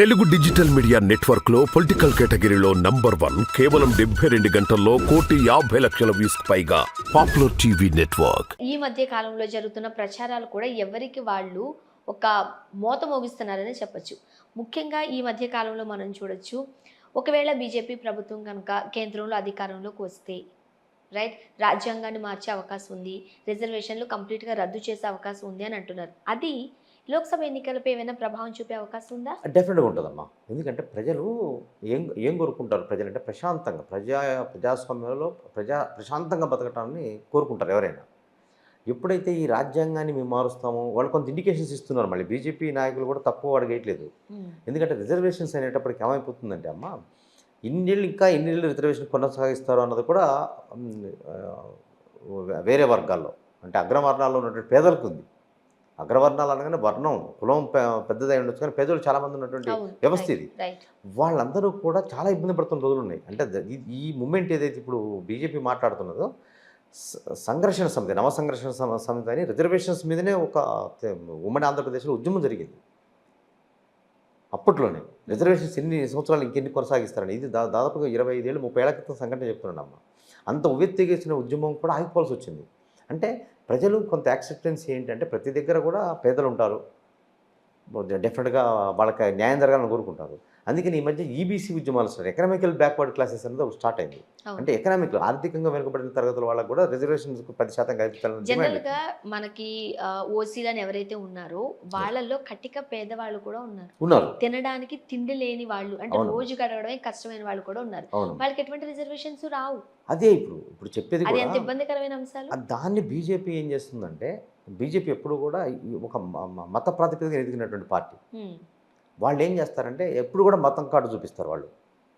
Telugu digital media నెట్వర్క్లో political కేటగిరీలో number one కేవలం డెబ్బై రెండు గంటల్లో కోటి యాభై లక్షల వ్యూస్ పైగా పాపులర్ టీవీ నెట్వర్క్. ఈ మధ్య కాలంలో జరుగుతున్న ప్రచారాలు కూడా ఎవరికి వాళ్ళు ఒక మోత మోగిస్తున్నారని చెప్పచ్చు. ముఖ్యంగా ఈ మధ్య కాలంలో మనం చూడొచ్చు ఒకవేళ బీజేపీ ప్రభుత్వం కనుక కేంద్రంలో అధికారంలోకి వస్తే రైట్? రాజ్యాంగాన్ని మార్చే అవకాశం ఉంది రిజర్వేషన్లు కంప్లీట్గా రద్దు చేసే అవకాశం ఉంది అని అంటున్నారు. అది లోక్సభ ఎన్నికలపై ఏమైనా ప్రభావం చూపే అవకాశం ఉందా? డెఫినెట్గా ఉంటుందమ్మా. ఎందుకంటే ప్రజలు ఏం ఏం కోరుకుంటారు ప్రజలంటే ప్రశాంతంగా ప్రజా ప్రజాస్వామ్యంలో ప్రజా ప్రశాంతంగా బతకటాన్ని కోరుకుంటారు ఎవరైనా. ఎప్పుడైతే ఈ రాజ్యాంగాన్ని మేము మారుస్తామో వాళ్ళు కొంత ఇండికేషన్స్ ఇస్తున్నారు. మళ్ళీ బీజేపీ నాయకులు కూడా తక్కువ అడగట్లేదు ఎందుకంటే రిజర్వేషన్స్ అనేటప్పటికి ఏమైపోతుందంటే అమ్మ ఇన్నేళ్ళు ఇంకా ఎన్నేళ్ళు రిజర్వేషన్ కొనసాగిస్తారు అన్నది కూడా వేరే వర్గాల్లో. అంటే అగ్రవర్ణాల్లో ఉన్నటువంటి పేదలకు ఉంది. అగ్రవర్ణాలు అనగానే వర్ణం కులం పెద్దదై ఉండొచ్చు కానీ పేదలు చాలామంది ఉన్నటువంటి వ్యవస్థ ఇది. వాళ్ళందరూ కూడా చాలా ఇబ్బంది పడుతున్న రోజులు ఉన్నాయి. అంటే ఈ- మూమెంట్ ఏదైతే ఇప్పుడు బీజేపీ మాట్లాడుతున్నదో సంఘర్షణ సమితి నవ సంఘర్షణ సమ- సమితి అని రిజర్వేషన్స్ మీదనే ఒక ఉమ్మడి ఆంధ్రప్రదేశ్లో ఉద్యమం జరిగింది. అప్పట్లోనే రిజర్వేషన్స్ ఎన్ని సంవత్సరాలు ఇంకెన్ని కొనసాగిస్తారని ఇది దా దాదాపుగా ఇరవై ఐదేళ్ళు ముప్పై ఏళ్ళ క్రితం సంఘటన చెప్తున్నాను అమ్మ అంత ఉవ్వెత్తిగేసిన ఉద్యమం కూడా ఆగిపోవాల్సి వచ్చింది. అంటే ప్రజలు కొంత యాక్సెప్టెన్స్ ఏంటంటే ప్రతి దగ్గర కూడా పేదలు ఉంటారు. డెఫినెట్గా వాళ్ళకి న్యాయం జరగాలని కోరుకుంటారు. అందుకని ఈ మధ్య ఈబీసీ ఉద్యమాలు స్టార్ట్ ఎకనామికల్ బ్యాక్వర్డ్ క్లాసెస్ అనేది ఒకటి స్టార్ట్ అయింది. అంటే ఎకనామిక్ ఆర్థికంగా వెనుకబడిన తరగతుల వాళ్ళకి కూడా రిజర్వేషన్స్ పది శాతం కల్పించాలని జనరల్ డిమాండ్గా మనకి ఓసీలని ఎవరైతే ఉన్నారో వాళ్ళల్లో కటిక పేదవాళ్ళు కూడా ఉన్నారు. ఉన్నారు. తినడానికి తిండి లేని వాళ్ళు అంటే. రోజు గడవడమే కష్టమైన వాళ్ళు కూడా ఉన్నారు. వాళ్ళకి ఎటువంటి రిజర్వేషన్స్ రావు. అదే ఇప్పుడు ఇప్పుడు చెప్పేది ఎంత కూడా ఇబ్బందికరమైన అంశాలు? దాన్ని బీజేపీ ఏం చేస్తుందంటే బీజేపీ ఎప్పుడు కూడా ఒక మత ప్రాతిపదికన ఎదిగినటువంటి పార్టీ. వాళ్ళు ఏం చేస్తారంటే ఎప్పుడు కూడా మతం కార్డు చూపిస్తారు వాళ్ళు.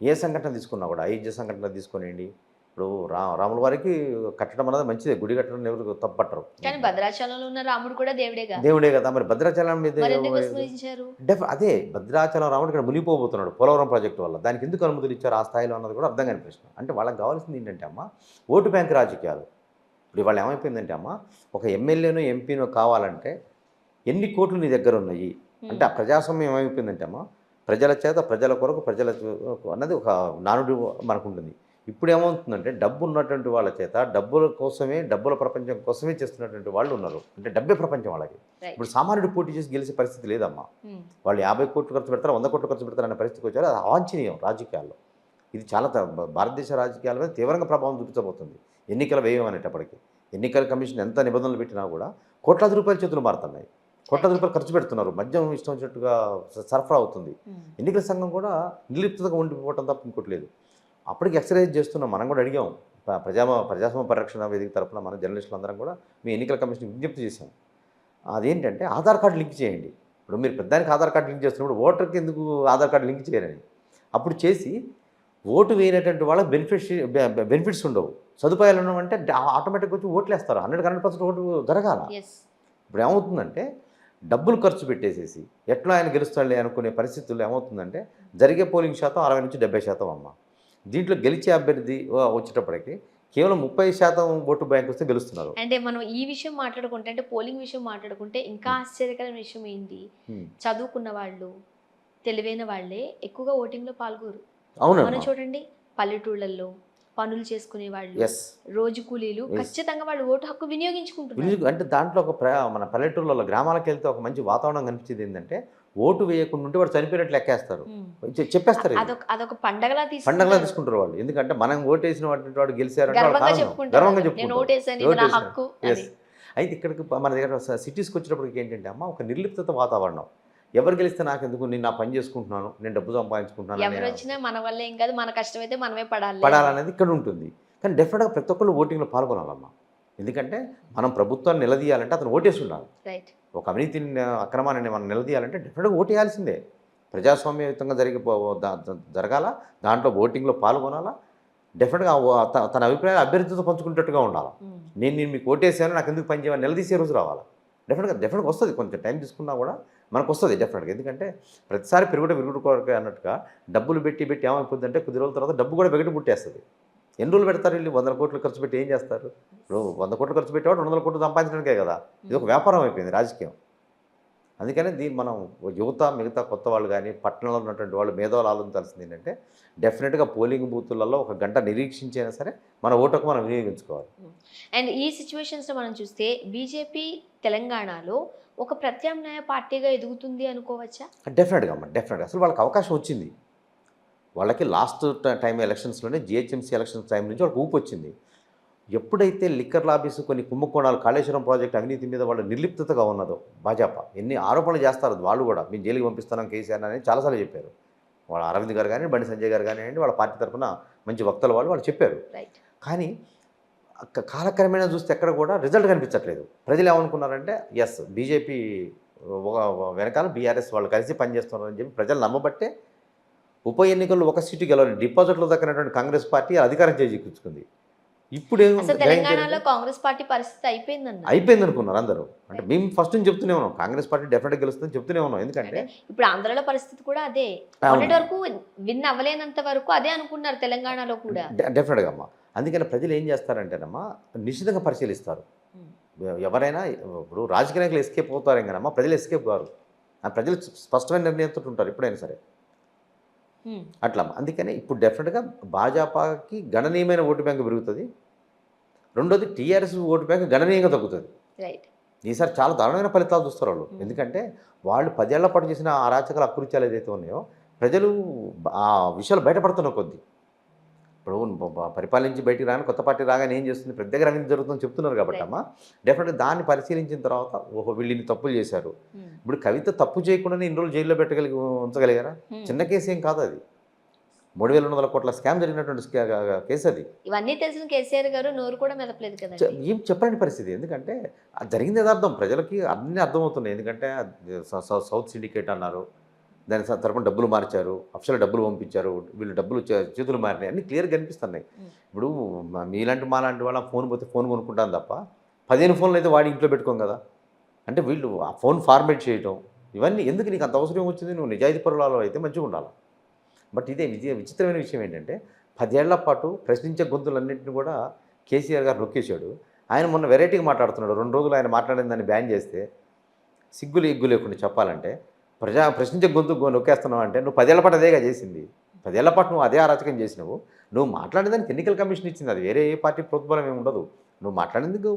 ఏ సంఘటన తీసుకున్నా కూడా అయోధ్య సంఘటన తీసుకొనియండి. ఇప్పుడు రా రాముల వారికి కట్టడం అనేది మంచిదే గుడి కట్టడం ఎవరు తప్పట్టరు. కానీ భద్రాచలంలో ఉన్న రాముడు కూడా దేవుడేగా? దేవుడే కదా మరి భద్రాచలం మీద అదే భద్రాచలం రాముడు ఇక్కడ మునిగిపోబోతున్నాడు పోలవరం ప్రాజెక్టు వల్ల. దానికి ఎందుకు అనుమతులు ఇచ్చారు ఆ స్థాయిలో అన్నది కూడా అర్థం కాని ప్రశ్న. అంటే వాళ్ళకి కావాల్సింది ఏంటంటే అమ్మ ఓటు బ్యాంక్ రాజకీయాలు. ఇప్పుడు వాళ్ళు ఏమైపోయిందంటే అమ్మ ఒక ఎమ్మెల్యేనో ఎంపీనో కావాలంటే ఎన్ని కోట్లు నీ దగ్గర ఉన్నాయి. అంటే ఆ ప్రజాస్వామ్యం ఏమైపోయిందంటే అమ్మ ప్రజల చేత ప్రజల కొరకు ప్రజల అన్నది ఒక నానుడి మనకు ఉంటుంది ఇప్పుడు ఏమవుతుందంటే డబ్బు ఉన్నటువంటి వాళ్ళ చేత డబ్బుల కోసమే డబ్బుల ప్రపంచం కోసమే చేస్తున్నటువంటి వాళ్ళు ఉన్నారు. అంటే డబ్బే ప్రపంచం వాళ్ళకి. ఇప్పుడు సామాన్యుడు పోటీ చేసి గెలిచే పరిస్థితి లేదమ్మా. వాళ్ళు యాభై కోట్లు ఖర్చు పెడతారు వంద కోట్లు ఖర్చు పెడతారు అనే పరిస్థితికి వచ్చారు. అది అవాంఛనీయం రాజకీయాల్లో. ఇది చాలా భారతదేశ రాజకీయాల మీద తీవ్రంగా ప్రభావం చూపించబోతుంది. ఎన్నికల వ్యయం అనేటప్పటికి. ఎన్నికల కమిషన్ ఎంత నిబంధనలు పెట్టినా కూడా కోట్లాది రూపాయల చేతులు మారుతున్నాయి. కోట్లాది రూపాయలు ఖర్చు పెడుతున్నారు. మద్యం ఇష్టం వచ్చినట్టుగా సరఫరా అవుతుంది. ఎన్నికల సంఘం కూడా నిర్లిప్తగా ఉండిపోవటం తప్ప ఇంకోటి లేదు. అప్పటికి ఎక్సర్సైజ్ చేస్తున్నాం. మనం కూడా అడిగాం. ప్రజా ప్రజాస్వామ్య పరిరక్షణ వేదిక తరపున మన జర్నలిస్టులు అందరం కూడా మీ ఎన్నికల కమిషన్ విజ్ఞప్తి చేశాం. అదేంటంటే ఆధార్ కార్డు లింక్ చేయండి. ఇప్పుడు మీరు పెద్దానికి ఆధార్ కార్డు లింక్ చేస్తున్నప్పుడు ఓటర్కి ఎందుకు ఆధార్ కార్డు లింక్ చేయరని. అప్పుడు చేసి ఓటు వేయనటువంటి వాళ్ళకి బెనిఫిట్స్ బెనిఫిట్స్ ఉండవు. సదుపాయాలు ఉండవంటే ఆటోమేటిక్గా వచ్చి ఓట్లు వేస్తారు హండ్రెడ్ హండ్రెడ్ పర్సెంట్ ఓటు జరగాల. ఇప్పుడు ఏమవుతుందంటే డబ్బులు ఖర్చు పెట్టేసేసి ఎట్లా ఆయన గెలుస్తాడులే అనుకునే పరిస్థితుల్లో ఏమవుతుందంటే జరిగే పోలింగ్ శాతం అరవై నుంచి డెబ్బై శాతం అమ్మ. దీంట్లో గెలిచే అభ్యర్థి వచ్చేటప్పటికి కేవలం ముప్పై శాతం ఓటు బ్యాంక్ వస్తే గెలుస్తున్నారు. అంటే మనం ఈ విషయం మాట్లాడుకుంటే అంటే పోలింగ్ విషయం మాట్లాడుకుంటే ఇంకా ఆశ్చర్యకరమైన విషయం ఏంటి. చదువుకున్న వాళ్ళు తెలివైన వాళ్ళే ఎక్కువగా ఓటింగ్లో పాల్గొరు మనం అవునండి చూడండి పల్లెటూళ్ళల్లో పనులు చేసుకునే వాళ్ళు రోజు కూలీలు. ఖచ్చితంగా వాళ్ళు ఓటు హక్కు వినియోగించుకుంటున్నారు. వినియోగ అంటే దాంట్లో ఒక మన పల్లెటూళ్ళలో గ్రామాలకు వెళ్తే ఒక మంచి వాతావరణం కనిపించేది ఏంటంటే ఓటు వేయకుండా ఉంటే వాడు చనిపోయినట్లు లెక్కేస్తారు. చెప్పేస్తారు. అదొక పండగలా పండగలా తీసుకుంటారు వాళ్ళు. ఎందుకంటే మనం ఓటేసిన వాడు వాళ్ళకి గర్వంగా. చెప్పుకుంటారు. అయితే ఇక్కడికి మన దగ్గర సిటీస్కి వచ్చేటప్పటికి ఏంటంటే అమ్మ ఒక నిర్లిప్తత వాతావరణం. ఎవరు గెలిస్తే నాకు ఎందుకు నేను నా పని చేసుకుంటున్నాను నేను డబ్బు సంపాదించుకుంటున్నాను ఎవరు వచ్చినా మన వల్ల ఏం కాదు మన కష్టమైతే మనమే పడాలి. పడాలనేది ఇక్కడ ఉంటుంది. కానీ డెఫినెట్గా ప్రతి ఒక్కళ్ళు ఓటింగ్లో పాల్గొనాలమ్మా. ఎందుకంటే మనం ప్రభుత్వాన్ని నిలదీయాలంటే అతను ఓటేసి ఉండాలి ఒక అవినీతిని అక్రమాన్ని మనం నిలదీయాలంటే డెఫినెట్గా ఓటేయాల్సిందే. ప్రజాస్వామ్యయుతంగా జరిగి ద- ద- జరగాల? దాంట్లో ఓటింగ్లో పాల్గొనాలా? డెఫినెట్గా తన అభిప్రాయాలు అభ్యర్థితో పంచుకునేటట్టుగా ఉండాలి? నేను నేను మీకు ఓటేసాను నాకు ఎందుకు పని చేయాలని నిలదీసే రోజు రావాలి? డెఫినెట్గా డెఫినెట్గా వస్తుంది. కొంచెం టైం తీసుకున్నా కూడా మనకు వస్తుంది డెఫినెట్గా ఎందుకంటే ప్రతిసారి పెరుగుట విరుగుడు కొరకే అన్నట్టుగా డబ్బులు పెట్టి పెట్టి ఏమైపోద్ది అంటే కొద్ది రోజుల తర్వాత డబ్బు కూడా వెగటి పుట్టేస్తుంది. ఎన్ని రోజులు పెడతారు వీళ్ళు? వందల కోట్లు ఖర్చు పెట్టి ఏం చేస్తారు? వంద కోట్లు ఖర్చు పెట్టేవాడు రెండు వందల కోట్లు సంపాదించడానికే కదా. ఇది ఒక వ్యాపారం అయిపోయింది రాజకీయం. అందుకని దీన్ని మనం యువత మిగతా కొత్త వాళ్ళు కానీ పట్టణంలో ఉన్నటువంటి వాళ్ళు మేధావులు ఆలోచించాల్సింది ఏంటంటే డెఫినెట్గా పోలింగ్ బూతులలో ఒక గంట నిరీక్షించైనా సరే మన ఓటుకు మనం వినియోగించుకోవాలి. అండ్ ఈ సిచ్యువేషన్స్లో మనం చూస్తే బీజేపీ తెలంగాణలో ఒక ప్రత్యామ్నాయ పార్టీగా ఎదుగుతుంది అనుకోవచ్చా? డెఫినెట్గా అమ్మ డెఫినెట్గా అసలు వాళ్ళకి అవకాశం వచ్చింది. వాళ్ళకి లాస్ట్ టైం ఎలక్షన్స్లోనే జిహెచ్ఎంసీ ఎలక్షన్స్ టైం నుంచి వాళ్ళకి ఊపు వచ్చింది. ఎప్పుడైతే లిక్కర్ లాబీస్ కొన్ని కుంభకోణాలు కాళేశ్వరం ప్రాజెక్ట్ అవినీతి మీద వాళ్ళు నిర్లిప్తగా ఉన్నదో భాజపా ఎన్ని ఆరోపణలు చేస్తారు వాళ్ళు కూడా. మేము జైలుకి పంపిస్తున్నాం కేసీఆర్ అని చాలాసార్లు చెప్పారు. వాళ్ళ అరవింద్ గారు కానీ బండి సంజయ్ గారు కానివ్వండి వాళ్ళ పార్టీ తరఫున మంచి వక్తలు వాళ్ళు వాళ్ళు చెప్పారు. రైట్ కానీ కాలక్రమేణా చూస్తే ఎక్కడ కూడా రిజల్ట్ కనిపించట్లేదు. ప్రజలు ఏమనుకున్నారంటే ఎస్ బీజేపీ వెనకాల బీఆర్ఎస్ వాళ్ళు కలిసి పనిచేస్తున్నారని చెప్పి ప్రజలు నమ్మబట్టే ఉప ఎన్నికల్లో ఒక సీటు గెలవాలి. డిపాజిట్లు దక్కినటువంటి కాంగ్రెస్ పార్టీ అధికారం చేజిక్కించుకుంది. ఇప్పుడు తెలంగాణలో కాంగ్రెస్ పార్టీ పరిస్థితి అయిపోయిందన్న అయిపోయింది అనుకున్నారు అందరూ. అంటే మేము ఫస్ట్ నుంచి చెప్తూనే ఉన్నాం. కాంగ్రెస్ పార్టీ డెఫినెట్గా గెలుస్తుందని చెప్తూనే ఉన్నాం. ఎందుకంటే ఇప్పుడు ఆంధ్రలో పరిస్థితి కూడా అదే. మొన్నటి వరకు విన్ అవ్వలేనంత వరకు అదే అనుకున్నారు తెలంగాణలో కూడా. డెఫినెట్గా అమ్మా. అందుకని ప్రజలు ఏం చేస్తారంటేనమ్మా నిశ్చితంగా పరిశీలిస్తారు. ఎవరైనా ఇప్పుడు రాజకీయ నాయకులు ఎస్కేప్ అవుతారు కదమ్మా ప్రజలు ఎస్కేప్ కారు. ఆ ప్రజలు స్పష్టమైన నిర్ణయంతో ఉంటారు ఎప్పుడైనా సరే. అట్లా అందుకని ఇప్పుడు డెఫినెట్గా భాజపాకి గణనీయమైన ఓటు బ్యాంక్ పెరుగుతుంది. రెండోది టీఆర్ఎస్ ఓటు బ్యాంక్ గణనీయంగా తగ్గుతుంది. ఈసారి చాలా దారుణమైన ఫలితాలు చూస్తారు వాళ్ళు. ఎందుకంటే వాళ్ళు పదేళ్ళ పాటు చేసిన అరాచకాల అకృత్యాలు ఏదైతే ఉన్నాయో ప్రజలు ఆ విషయాలు బయటపడుతున్న కొద్దీ ఇప్పుడు పరిపాలించి బయటికి రాని కొత్త పార్టీ రాగానే ఏం చేస్తుంది? ప్రతి దగ్గర అవినీతి జరుగుతుందని చెప్తున్నారు కాబట్టి అమ్మ. డెఫినెట్గా దాన్ని పరిశీలించిన తర్వాత ఓహో వీళ్ళు ఇన్ని తప్పులు చేశారు. ఉమ్. ఇప్పుడు కవిత తప్పు చేయకుండానే ఇన్ని రోజులు జైల్లో పెట్టగలిగి ఉంచగలిగారా? ఉమ్. చిన్న కేసు ఏం కాదు అది. మూడు వేల రెండు వందల కోట్ల స్కామ్ జరిగినటువంటి కేసు అది. ఇవన్నీ తెలిసిన కేసీఆర్ గారు నోరు కూడా మెదపలేదు కదండి. ఏం చెప్పలేని పరిస్థితి. ఎందుకంటే అది జరిగింది యథార్థం. ప్రజలకి అన్నీ అర్థమవుతున్నాయి. ఎందుకంటే సౌత్ సిండికేట్ అన్నారు. దాని తరపున డబ్బులు మార్చారు అఫ్షల్ డబ్బులు పంపించారు వీళ్ళు డబ్బులు చేతులు మారినాయి. అన్నీ క్లియర్గా కనిపిస్తున్నాయి. ఇప్పుడు మ- మీలాంటి మాలాంటి వాళ్ళ ఫోన్ పోతే ఫోన్ కొనుక్కుంటాను తప్ప పదిహేను ఫోన్లు అయితే వాడి ఇంట్లో పెట్టుకోం కదా. అంటే వీళ్ళు ఆ ఫోన్ ఫార్మేట్ చేయటం ఇవన్నీ ఎందుకు నీకు అంత అవసరం వచ్చింది? నువ్వు నిజాయితీ పరులలో అయితే మంచిగా ఉండాలి? బట్ ఇదే విజయ విచిత్రమైన విషయం ఏంటంటే పదేళ్ళ పాటు ప్రశ్నించే గొంతులన్నింటిని కూడా కేసీఆర్ గారు నొక్కేశాడు. ఆయన మొన్న వెరైటీగా మాట్లాడుతున్నాడు. రెండు రోజులు ఆయన మాట్లాడిన దాన్ని బ్యాన్ చేస్తే సిగ్గులు ఎగ్గు లేకుండా చెప్పాలంటే ప్రజా ప్రశ్నించే గొంతు నొక్కేస్తున్నావు అంటే నువ్వు పదేళ్ళ పాటు అదేగా చేసింది. పదేళ్ళ పాటు నువ్వు అదే అరాచకం చేసినావు. నువ్వు మాట్లాడిన దానికి ఎన్నికల కమిషన్ ఇచ్చింది. అది వేరే ఏ పార్టీ ప్రోత్బలం ఏమి ఉండదు. నువ్వు మాట్లాడేందుకు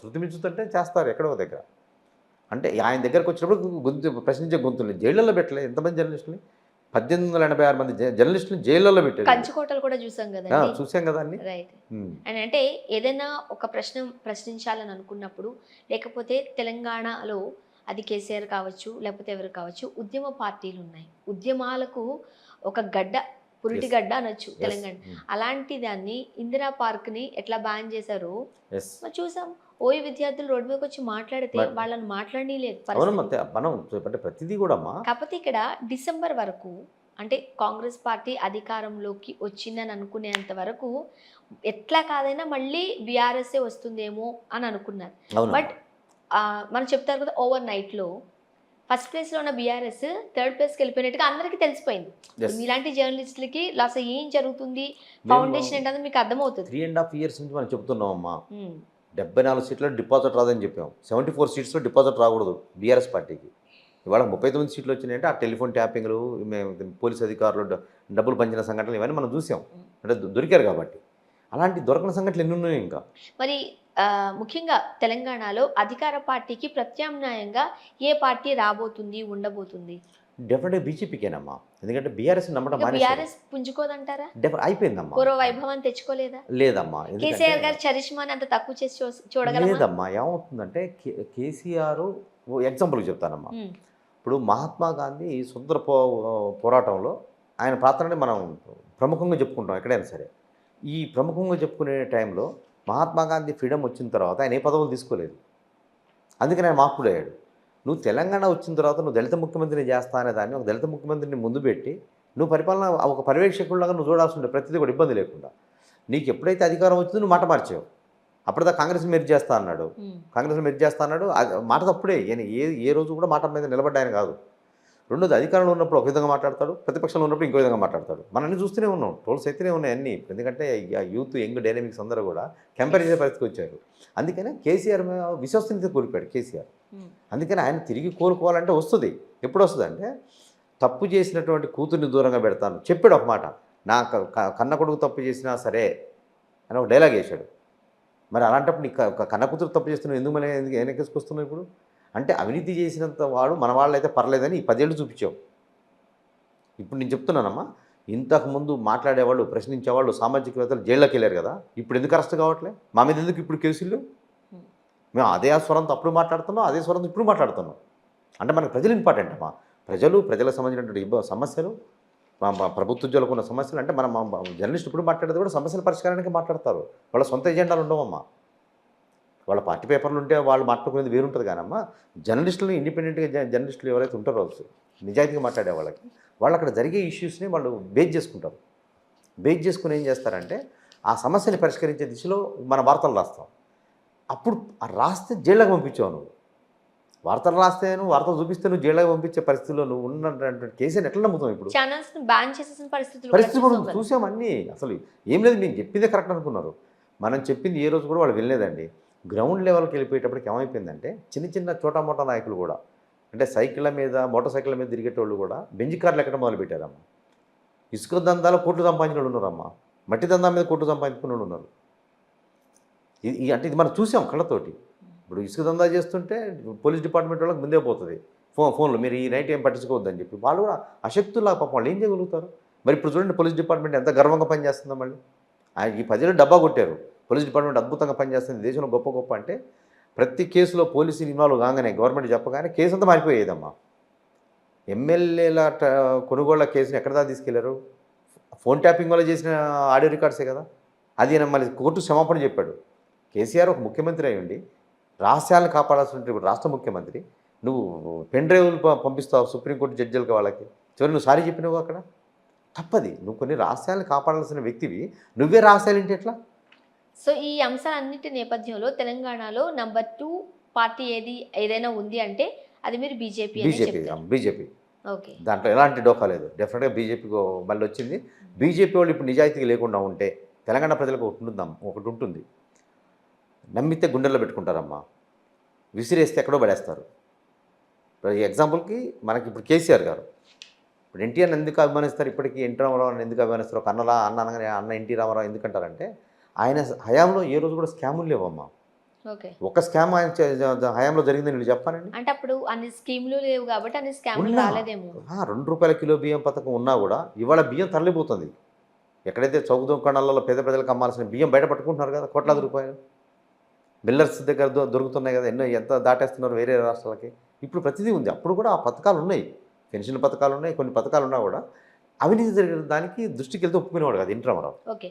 శృతి మించుతుంటే చేస్తారు ఎక్కడో దగ్గర. అంటే ఆయన దగ్గరకు వచ్చినప్పుడు గొంతు ప్రశ్నించే గొంతుల్ని జైళ్ళల్లో పెట్టలే. ఎంతమంది జర్నలిస్టులు పద్దెనిమిది వందల ఎనభై ఆరు మంది జర్నలిస్టులు జైళ్ళల్లో పెట్టారు. కంచుకోటలు కూడా చూసాం ఆ, కదండి చూసాం కదా అన్ని? రైట్. అండ్ అంటే ఏదైనా ఒక ప్రశ్న ప్రశ్నించాలని అనుకున్నప్పుడు లేకపోతే తెలంగాణలో అది కేసీఆర్ కావచ్చు లేకపోతే ఎవరు కావచ్చు ఉద్యమ పార్టీలు ఉన్నాయి ఉద్యమాలకు ఒక గడ్డ పురిటి. గడ్డ అనొచ్చు. తెలంగాణ. ఉమ్. అలాంటి దాన్ని ఇందిరా పార్క్ని ఎట్లా బ్యాన్ చేశారో చూసాం. ఓయి విద్యార్థులు రోడ్డు మీదకి వచ్చి మాట్లాడితే వాళ్ళని ప్రతిదీ కూడా అమ్మా కాకపోతే ఇక్కడ డిసెంబర్ వరకు అంటే కాంగ్రెస్ పార్టీ అధికారంలోకి వచ్చిందని అనుకునేంత వరకు ఎట్లా కాదైనా మళ్ళీ బీఆర్ఎస్ఏ వస్తుందేమో అని అనుకున్నారు. బట్ మనం చెప్తారు కదా ఓవర్ నైట్లో. ఫస్ట్ ప్లేస్లో ఉన్న బీఆర్ఎస్ థర్డ్ ప్లేస్కి వెళ్ళిపోయినట్టుగా అందరికీ తెలిసిపోయింది. మీలాంటి జర్నలిస్టులకి అసలు ఏం జరుగుతుంది? ఫౌండేషన్ ఏంటంటే మీకు అర్థమవుతుంది. త్రీ అండ్ హాఫ్ ఇయర్స్ నుంచి మనం చెప్తున్నాం అమ్మా డెబ్బై నాలుగు సీట్లో డిపాజిట్ రాదని చెప్పాం. సెవెంటీ ఫోర్ సీట్స్లో డిపాజిట్ రాకూడదు బీఆర్ఎస్ పార్టీకి. ఇవాళ ముప్పై తొమ్మిది సీట్లు వచ్చినాయంటే ఆ టెలిఫోన్ ట్యాపింగ్లు పోలీస్ అధికారులు డబ్బులు పంచిన సంఘటనలు ఇవన్నీ మనం చూసాం. అంటే దొరికారు కాబట్టి. అలాంటి దొరకని సంఘటనలు ఎన్ని ఉన్నాయి ఇంకా? మరి ముఖ్యంగా తెలంగాణలో అధికార పార్టీకి ప్రత్యామ్నాయంగా ఏ పార్టీ రాబోతుంది ఉండబోతుంది? డెఫినెట్గా బీజేపీకేనమ్మా. ఎందుకంటే బీఆర్ఎస్ నమ్మడం బీఆర్ఎస్ పుంజుకోదంటారా? అయిపోయిందమ్మా. పూర్వ వైభవం తెచ్చుకోలేదా? లేదమ్మా కేసీఆర్ గారి చరిష్మాని అంత తక్కువ చేసి చూ- చూడగలమా? లేదమ్మా ఏమవుతుందంటే కేసీఆర్ ఎగ్జాంపుల్కి చెప్తానమ్మా. ఇప్పుడు మహాత్మా గాంధీ స్వతంత్ర పో పోరాటంలో ఆయన పాత్రని మనం ప్రముఖంగా చెప్పుకుంటాం ఎక్కడైనా సరే. ఈ ప్రముఖంగా చెప్పుకునే టైంలో మహాత్మా గాంధీ ఫ్రీడమ్ వచ్చిన తర్వాత ఆయన ఏ పదవులు తీసుకోలేదు. అందుకని ఆయన మార్పుడయ్యాడు నువ్వు తెలంగాణ వచ్చిన తర్వాత నువ్వు దళిత ముఖ్యమంత్రిని చేస్తా అనే దాన్ని ఒక దళిత ముఖ్యమంత్రిని ముందు పెట్టి నువ్వు పరిపాలన ఒక పర్యవేక్షకుడిలాగా నువ్వు చూడాల్సి ఉండే ప్రతిదీ కూడా ఇబ్బంది లేకుండా. నీకు ఎప్పుడైతే అధికారం వచ్చిందో నువ్వు మాట మార్చావు. అప్పటిదా కాంగ్రెస్ మెరిట్ చేస్తా అన్నాడు. కాంగ్రెస్ మెరిట్ చేస్తా అన్నాడు. మాట తప్పుడే ఈయన ఏ ఏ రోజు కూడా మాట మీద నిలబడ్డాయన కాదు. రెండోది అధికారంలో ఉన్నప్పుడు ఒక విధంగా మాట్లాడతాడు ప్రతిపక్షంలో ఉన్నప్పుడు ఇంకో విధంగా మాట్లాడతాడు. మనం అన్ని చూస్తూనే ఉన్నాం ట్రోల్స్ అయితేనే ఉన్నాయి అన్ని. ఎందుకంటే ఆ యూత్ యంగ్ డైనమిక్స్ అందరూ కూడా కంపేర్ చేసే పరిస్థితికి వచ్చారు. అందుకనే కేసీఆర్ విశ్వసనీయత కోల్పోయాడు కేసీఆర్. అందుకని ఆయన తిరిగి కోలుకోవాలంటే వస్తుంది. ఎప్పుడు వస్తుంది అంటే తప్పు చేసినటువంటి కూతుర్ని దూరంగా పెడతాను. చెప్పాడు ఒక మాట నా కన్న కొడుకు తప్పు చేసినా సరే అని ఒక డైలాగ్ వేశాడు. మరి అలాంటప్పుడు నీ కన్న కూతురు తప్పు చేస్తున్నావు ఎందుకు మళ్ళీ ఎందుకు వెనకేసుకొస్తున్నావు ఇప్పుడు? అంటే అవినీతి చేసినంత వాడు మన వాళ్ళు అయితే పర్లేదని ఈ పదేళ్ళు చూపించావు. ఇప్పుడు నేను చెప్తున్నానమ్మా ఇంతకుముందు మాట్లాడేవాళ్ళు ప్రశ్నించేవాళ్ళు సామాజికవేత్తలు జైల్లోకి వెళ్ళారు కదా ఇప్పుడు ఎందుకు అరెస్ట్ కావట్లే? మా మీద ఎందుకు ఇప్పుడు కేసులు? మేము అదే స్వరంతో అప్పుడు మాట్లాడుతున్నాం అదే స్వరంతో ఇప్పుడు మాట్లాడుతున్నాం. అంటే మనకు ప్రజలు ఇంపార్టెంట్ అమ్మా ప్రజలు ప్రజలకు సంబంధించినటువంటి సమస్యలు ప్రభుత్వ ఉద్యోగులకు ఉన్న సమస్యలు అంటే మన జర్నలిస్ట్ ఇప్పుడు మాట్లాడేది కూడా సమస్యల పరిష్కారానికి మాట్లాడతారు. వాళ్ళ సొంత ఎజెండాలు ఉండవమ్మా. వాళ్ళ పార్టీ పేపర్లు ఉంటే వాళ్ళు మాట్లాడుకునేది వేరుంటుంది కానమ్మా జర్నలిస్టులు ఇండిపెండెంట్గా జర్నలిస్టులు ఎవరైతే ఉంటారో వాళ్ళు నిజాయితీగా మాట్లాడే వాళ్ళకి వాళ్ళు అక్కడ జరిగే ఇష్యూస్ని వాళ్ళు బేస్ చేసుకుంటారు. బేస్ చేసుకుని ఏం చేస్తారంటే ఆ సమస్యని పరిష్కరించే దిశలో మన వార్తలు రాస్తాం. అప్పుడు రాస్తే జైళ్ళకి పంపించావు నువ్వు? వార్తలు రాస్తే నువ్వు వార్తలు చూపిస్తే నువ్వు జైళ్ళకి పంపించే పరిస్థితిలో నువ్వు ఉన్నటువంటి కేసుని ఎట్లా నమ్ముతావు ఇప్పుడు? పరిస్థితి కూడా చూసాం అన్నీ. అసలు ఏం లేదు మేము చెప్పిందే కరెక్ట్ అనుకున్నారు. మనం చెప్పింది ఏ రోజు కూడా వాళ్ళు వెళ్ళలేదండి గ్రౌండ్ లెవెల్కి వెళ్ళిపోయేటప్పటికి ఏమైపోయిందంటే చిన్న చిన్న చోటా మోటా నాయకులు కూడా అంటే సైకిళ్ళ మీద మోటార్ సైకిళ్ళ మీద తిరిగేటోళ్ళు కూడా బెంజ్ కార్లు ఎక్కడ మొదలుపెట్టారమ్మా. ఇసుక దందాలో కోట్లు సంపాదించిన వాళ్ళు ఉన్నారమ్మా. మట్టి దందా మీద కోట్లు సంపాదించుకున్న వాళ్ళు ఉన్నారు ఇది అంటే ఇది మనం చూసాం కళ్ళతోటి. ఇప్పుడు ఇసుక దందా చేస్తుంటే పోలీస్ డిపార్ట్మెంట్ వాళ్ళకి ముందే పోతుంది. ఫోన్ ఫోన్లో మీరు ఈ నైట్ ఏం పట్టించుకోవద్దని చెప్పి వాళ్ళు కూడా అశక్తుల్లా పాపం వాళ్ళు ఏం చేయగలుగుతారు? మరి ఇప్పుడు చూడండి పోలీస్ డిపార్ట్మెంట్ ఎంత గర్వంగా పనిచేస్తుందో మళ్ళీ. ఆయన ఈ పదిలో డబ్బా కొట్టారు. పోలీస్ డిపార్ట్మెంట్ అద్భుతంగా పనిచేస్తుంది. దేశంలో గొప్ప గొప్ప అంటే ప్రతి కేసులో పోలీసులు ఇన్వాల్వ్ కాగానే గవర్నమెంట్ చెప్పగానే కేసు అంతా మారిపోయేదమ్మా. ఎమ్మెల్యేల కొనుగోళ్ళ కేసుని ఎక్కడ దాకా తీసుకెళ్ళారు? ఫోన్ ట్యాపింగ్ వల్ల చేసిన ఆడియో రికార్డ్సే కదా? అది మళ్ళీ కోర్టు క్షమాపణ చెప్పాడు. కేసీఆర్ ఒక ముఖ్యమంత్రి అయి ఉండి రహస్యాలను కాపాడాల్సిన రాష్ట్ర ముఖ్యమంత్రి. నువ్వు పెన్ డ్రైవ్లు పంపిస్తావు సుప్రీంకోర్టు జడ్జిలకు వాళ్ళకి. చివరి నువ్వు సారీ చెప్పినావు అక్కడ? తప్పది. నువ్వు కొన్ని రహస్యాలను కాపాడాల్సిన వ్యక్తివి. నువ్వే రహస్యాలు ఏంటి ఎట్లా సో ఈ అంశాలన్నిటి నేపథ్యంలో తెలంగాణలో నంబర్ టూ పార్టీ ఏది ఏదైనా ఉంది అంటే అది మీరు బీజేపీ బీజేపీ బీజేపీ. ఓకే. దాంట్లో ఎలాంటి డోకా లేదు. డెఫినెట్గా బీజేపీకి మళ్ళీ వచ్చింది. బీజేపీ వాళ్ళు ఇప్పుడు నిజాయితీగా లేకుండా ఉంటే తెలంగాణ ప్రజలకు ఒకటి ఉంటుందాం ఒకటి ఉంటుంది. నమ్మితే గుండెల్లో పెట్టుకుంటారమ్మా. విసిరేస్తే ఎక్కడో పడేస్తారు. ఎగ్జాంపుల్కి మనకి ఇప్పుడు కేసీఆర్ గారు. ఇప్పుడు ఎన్టీఆర్ని ఎందుకు అభిమానిస్తారు? ఇప్పటికీ ఎన్టీ రామారావు ఎందుకు అభిమానిస్తారు? ఒక అన్నలా అన్న అనగానే అన్న ఎన్టీ రామారావు ఎందుకంటారంటే ఆయన హయాంలో ఏ రోజు కూడా స్కాములు లేవమ్మా. ఓకే. ఒక స్కామ్ ఆయన హయాంలో జరిగిందని నేను చెప్పానండి అంటే అప్పుడు అన్ని స్కీమ్లు లేవు కాబట్టి అన్ని స్కామ్లు. రాలేదేమో. రెండు రూపాయల కిలో బియ్యం పథకం ఉన్నా కూడా ఇవాళ బియ్యం తరలిపోతుంది. ఎక్కడైతే చౌక దుకాణాలలో పేద ప్రజలకు అమ్మాల్సిన బియ్యం బయట పట్టుకుంటున్నారు కదా కోట్లాది రూపాయలు. మిల్లర్స్ దగ్గర దొరుకుతున్నాయి కదా ఎన్నో ఎంత దాటేస్తున్నారు వేరే రాష్ట్రాలకి. ఇప్పుడు ప్రతిదీ ఉంది. అప్పుడు కూడా ఆ పథకాలు ఉన్నాయి. పెన్షన్ పథకాలు ఉన్నాయి కొన్ని పథకాలు ఉన్నా కూడా అవినీతి జరిగిన దానికి దృష్టికి వెళ్తే ఒప్పుకునేవాడు కదా ఇంట్రామరావు ఓకే.